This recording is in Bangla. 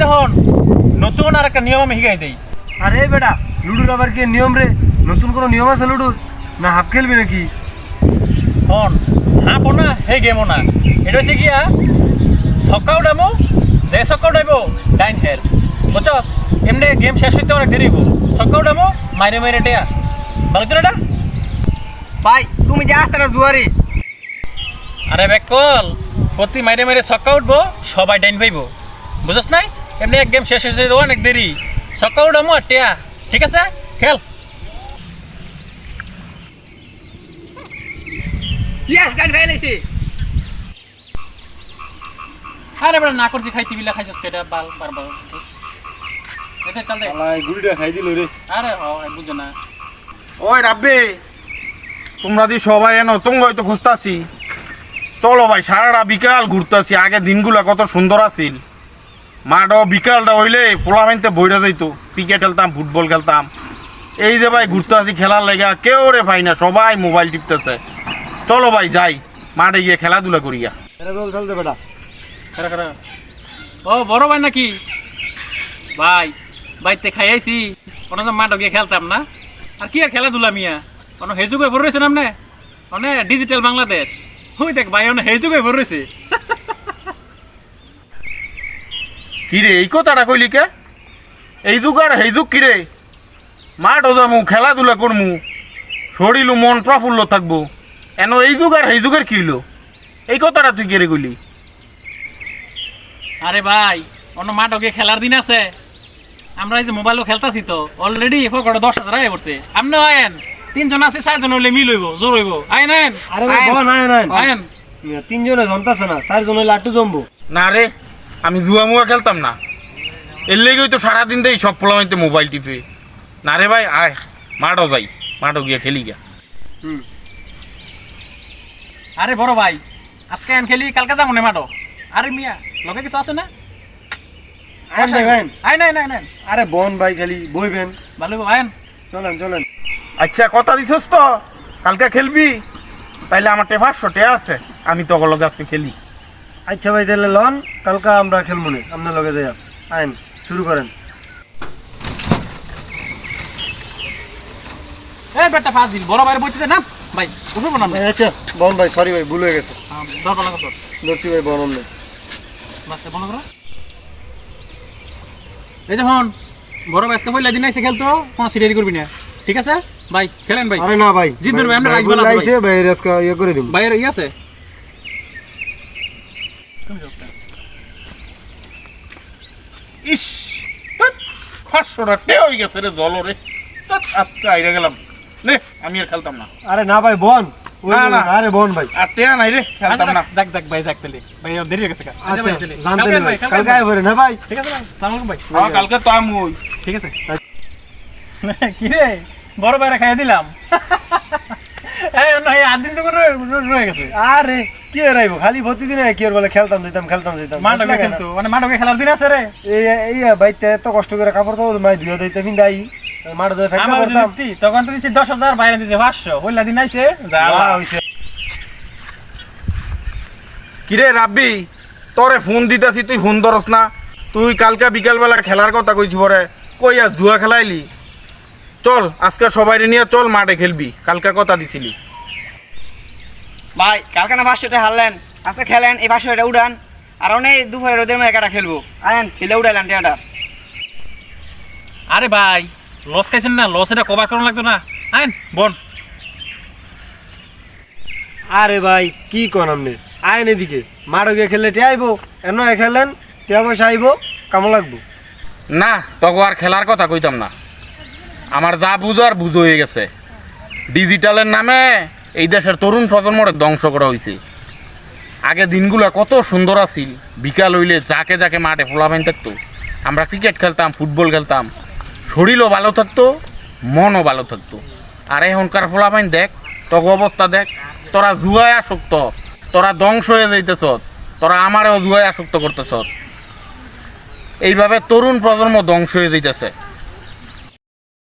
যখন নতুন আর একটা নিয়ম আমি শিখাই দিই। আরে বেটা লুডুর আবার কি নিয়ম রে? নতুন কোনো নিয়ম আছে লুডুর? না হাফ খেলবি নাকি? হন হাঁপো না সেই গেমো না। এটা হচ্ছে গিয়া ছক্কা উঠামো যে ছক্কা উঠাইবো ডাইন হের বুঝছস? এমনি গেম শেষ হইতে অনেক দেরি হইব। ছক্কা উঠামো মাইরে মাইরে টেয়া। ভালো তো এটা? ভাই তুমি যে আসতে না দুয়ারে? আরে বেকল প্রতি মাইরে মাইরে ছক্কা উঠবো সবাই ডাইন পাইব। বুঝছ নাই? এমনি এক গেম শেষ হয়েছে অনেক দেরি। ছক্কা উঠামো টেয়া ঠিক আছে? খেল। ইয়েস গান ভাই লাইছে। আরে বেড়া না করছি খাইতে বিলা খাইছস কেটা বাল বার বার। এটা চল দে। গুড়িটা খাই দিল রে। আরে হ বুঝো না। ওই রাব্বে তোমরা দি সবাই এনো তুমি হয়তো খুঁজতাছি। চলো ভাই সারাটা বিকাল ঘুরতাছি আগে দিনগুলা কত সুন্দর আছিল। মাঠও বিকালটা হইলে পোলামেন্টে বইরা যাইতো। ক্রিকেট খেলতাম ফুটবল খেলতাম। এই যে ভাই ঘুরতে আসি খেলার লেগা কেউ রে ভাই না সবাই মোবাইল টিপতেছে। চলো ভাই যাই। মাঠে গিয়ে খেলাধুলা করিয়া বেটা। খারা খারা ও বড় ভাই নাকি? ভাই বাইতে খাই আইছি। কোনো তো মাঠে গিয়ে খেলতাম না। আর কি আর খেলাধুলা মিয়া? কোনো হেজুগে ভরে রয়েছে নামনে মানে ডিজিটাল বাংলাদেশ। হুই দেখ ভাই অনেক হেজুগে ভরে রয়েছে। কিরে এই কথাটা কইলি কে? এই যুগ আর এই যুগ কিরে? মাঠও যামু খেলাধুলা করমু শরীরও মন প্রফুল্ল থাকব। এন এই যুগ আর এই যুগের কি হইল? এই কথাটা তুই কেড়ে কইলি? আরে ভাই অন্য মাঠে গিয়ে খেলার দিন আছে? আমরা এই যে মোবাইলও খেলতাছি তো অলরেডি পকেটে দশ হাজার আয় পড়ছে। আপনি আয়েন? তিনজন আছে চারজন হইলে মিল হইব জোর হইব। আইন আইন আরে ভাই বল নাই নাই আইন তিনজনে জমতাছে না চারজন হইলে আটটু জমবো। না রে আমি জুয়া মুয়া খেলতাম না। এর লেগেই তো সারাদিন দেই সব পোলামাইতে মোবাইল টিপে। না রে ভাই আয় মাঠও যাই মাঠও গিয়া খেলি গিয়া। আরে বড় ভাই আজকে আইন খেলি কালকে যাব না মাঠো আরে মিয়া লগে কিছু আছে না? আইন আইন। আইন আইন আরে বন ভাই খালি বইবেন ভালো গো, আইন চলেন চলেন। আচ্ছা কথা দিছস তো? কালকে খেলবি? তাইলে আমার টে পাঁচশো টে আছে আমি তো লগে আজকে খেলি। আচ্ছা ভাই তাহলে লন কালকা আমরা খেলব না। আপনার লগে যাই আইন শুরু করেন। এই বেটা ফাঁস দিল বড় ভাইয়ের বইতে না ভাই উঠবো না। আচ্ছা বন ভাই সরি ভাই ভুল হয়ে গেছে। দরকার লাগো ধরছি ভাই বন অন্য। বাচ্চা বন্ধ করো। এই দেখুন বড় ভাই আজকে পয়লা দিন আইসে খেলতো কোনো সিরিয়ারি করবি না। ঠিক আছে? ভাই খেলেন ভাই। আরে না ভাই। জিতবেন ভাই, আমরা ভাই রাইস বালা আছে ভাই। রেসকা ইয়ে করে দিন ভাইয়ের ই আছে? ইস পাঁচশোটা টে হয়ে গেছে রে জল রে। আজকে আইরে গেলাম। নে আমি আর খেলতাম না। আরে না ভাই বন। না, না। আরে বন ভাই। আর টেয়া নাই রে খেলতাম না। দেখ দেখ ভাই দেখ তাহলে। ভাই দেরি হয়ে গেছে। আচ্ছা জানতে ভাই কালকে কালকে রে না ভাই? ঠিক আছে ভাই সালাম ভাই। হ্যাঁ, কালকে তো আমি ঠিক আছে। কি রে বড় ভাইরা খাইয়ে দিলাম। রয়ে- রয়ে গেছে। আরে কি রাইবো খালি প্রতিদিন কি আর বলে খেলতাম যেতাম খেলতাম যেতাম। মাঠে খেলতো। মানে মাঠে গিয়ে খেলার দিন আছে রে। এই এই বাইতে এত কষ্ট করে কাপড় চাপড় মাই ধুয়ে দিতে মাঠে তখন তো দিচ্ছি দশ হাজার বাইরে দিচ্ছে পাঁচশো। হইলা দিন আইছে যা হইছে। কিরে রাব্বি তোরে ফোন দিতাছি তুই ফোন ধরস না। তুই কালকে বিকালবেলা খেলার কথা কইছি পরে। কই আর জুয়া খেলাইলি? চল আজকে সবাই নিয়ে চল মাঠে খেলবি। কালকে কথা দিছিলি। ভাই কালকে না পাঁচশোটা হারলেন? আজকে খেলেন এই পাঁচশোটা উড়ান আর অনেক দুপুরে রোদের মধ্যে কাটা খেলব। আয়েন খেলে উড়াইলেন টিয়াটা। আরে ভাই লস খাইছেন না? লস এটা কভার করানো লাগতো না। আইন বন আরে ভাই কি কোন আপনি? আইন এদিকে। মাঠে গিয়ে খেললে টিয়া আইবো এন খেলেন টিয়া পয়সা আইবো কামো লাগবো। না তখন আর খেলার কথা কইতাম না। আমার যা বুঝো আর বুঝো হয়ে গেছে। ডিজিটালের নামে এই দেশের তরুণ প্রজন্মরে ধ্বংস করা হয়েছে আগে দিনগুলো কত সুন্দর আছিল। বিকাল হইলে যাকে যাকে মাঠে ফোলাবেন থাকতো, আমরা ক্রিকেট খেলতাম ফুটবল খেলতাম। শরীরও ভালো থাকতো, মনও ভালো থাকতো। আর এখনকার ফোলাবেন দেখ তক অবস্থা দেখ, তোরা জুয়ায় আসক্ত, তোরা ধ্বংস হয়ে যাইতেছ তোরা আমারও জুয়ায় আসক্ত করতেছ এইভাবে তরুণ প্রজন্ম ধ্বংস হয়ে যাইতেছে।